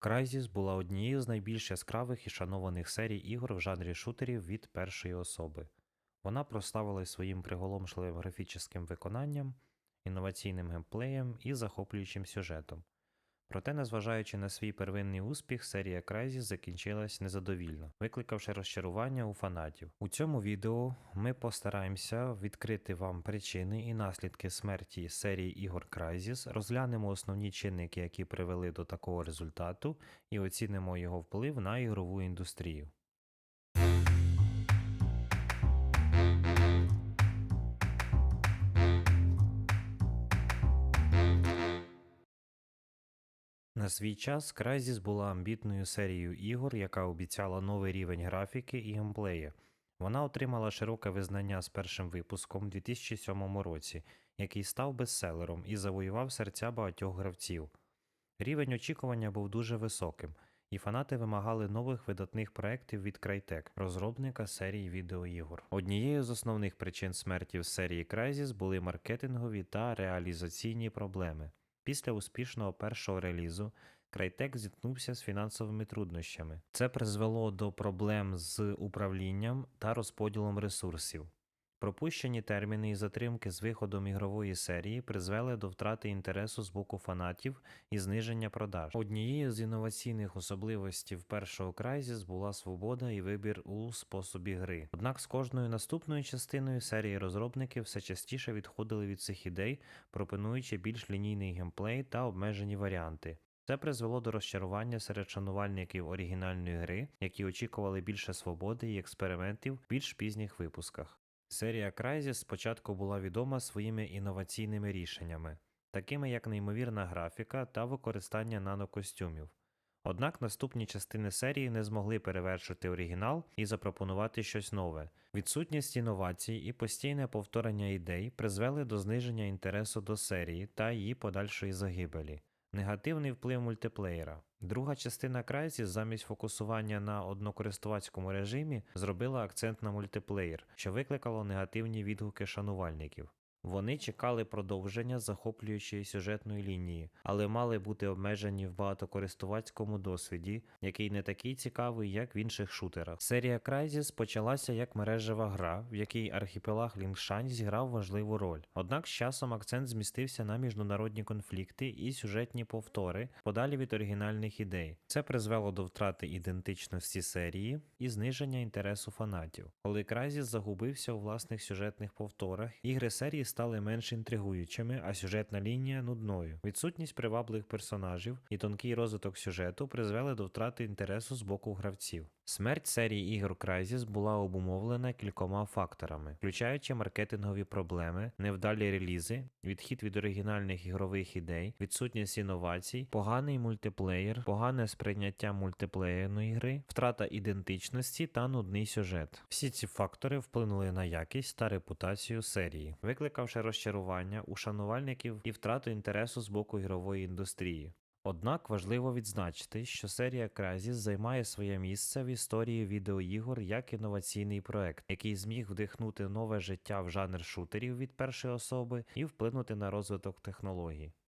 Crysis була однією з найбільш яскравих і шанованих серій ігор в жанрі шутерів від першої особи. Вона прославилась своїм приголомшливим графічним виконанням, інноваційним геймплеєм і захоплюючим сюжетом. Проте, незважаючи на свій первинний успіх, серія Crysis закінчилась незадовільно, викликавши розчарування у фанатів. У цьому відео ми постараємося відкрити вам причини і наслідки смерті серії ігор Crysis, розглянемо основні чинники, які привели до такого результату, і оцінимо його вплив на ігрову індустрію. На свій час Crysis була амбітною серією ігор, яка обіцяла новий рівень графіки і геймплею. Вона отримала широке визнання з першим випуском у 2007 році, який став бестселером і завоював серця багатьох гравців. Рівень очікування був дуже високим, і фанати вимагали нових видатних проєктів від Crytek, розробника серії відеоігор. Однією з основних причин смерті в серії Crysis були маркетингові та реалізаційні проблеми. Після успішного першого релізу Crytek зіткнувся з фінансовими труднощами. Це призвело до проблем з управлінням та розподілом ресурсів. Пропущені терміни і затримки з виходом ігрової серії призвели до втрати інтересу з боку фанатів і зниження продаж. Однією з інноваційних особливостей першого Crysis була свобода і вибір у способі гри. Однак з кожною наступною частиною серії розробники все частіше відходили від цих ідей, пропонуючи більш лінійний геймплей та обмежені варіанти. Це призвело до розчарування серед шанувальників оригінальної гри, які очікували більше свободи і експериментів в більш пізніх випусках. Серія Crysis спочатку була відома своїми інноваційними рішеннями, такими як неймовірна графіка та використання нанокостюмів. Однак наступні частини серії не змогли перевершити оригінал і запропонувати щось нове. Відсутність інновацій і постійне повторення ідей призвели до зниження інтересу до серії та її подальшої загибелі. Негативний вплив мультиплеєра. Друга частина Crysis замість фокусування на однокористувацькому режимі зробила акцент на мультиплеєр, що викликало негативні відгуки шанувальників. Вони чекали продовження захоплюючої сюжетної лінії, але мали бути обмежені в багатокористувацькому досвіді, який не такий цікавий, як в інших шутерах. Серія Crysis почалася як мережева гра, в якій архіпелаг Лінгшань зіграв важливу роль. Однак з часом акцент змістився на міжнародні конфлікти і сюжетні повтори, подалі від оригінальних ідей. Це призвело до втрати ідентичності серії і зниження інтересу фанатів. Коли Crysis загубився у власних сюжетних повторах, ігри серії стали менш інтригуючими, а сюжетна лінія нудною. Відсутність привабливих персонажів і тонкий розвиток сюжету призвели до втрати інтересу з боку гравців. Смерть серії ігор Crysis була обумовлена кількома факторами, включаючи маркетингові проблеми, невдалі релізи, відхід від оригінальних ігрових ідей, відсутність інновацій, поганий мультиплеєр, погане сприйняття мультиплеєрної гри, втрата ідентичності та нудний сюжет. Всі ці фактори вплинули на якість та репутацію серії, викликавши розчарування у шанувальників і втрату інтересу з боку ігрової індустрії. Однак важливо відзначити, що серія Crysis займає своє місце в історії відеоігор як інноваційний проект, який зміг вдихнути нове життя в жанр шутерів від першої особи і вплинути на розвиток технологій.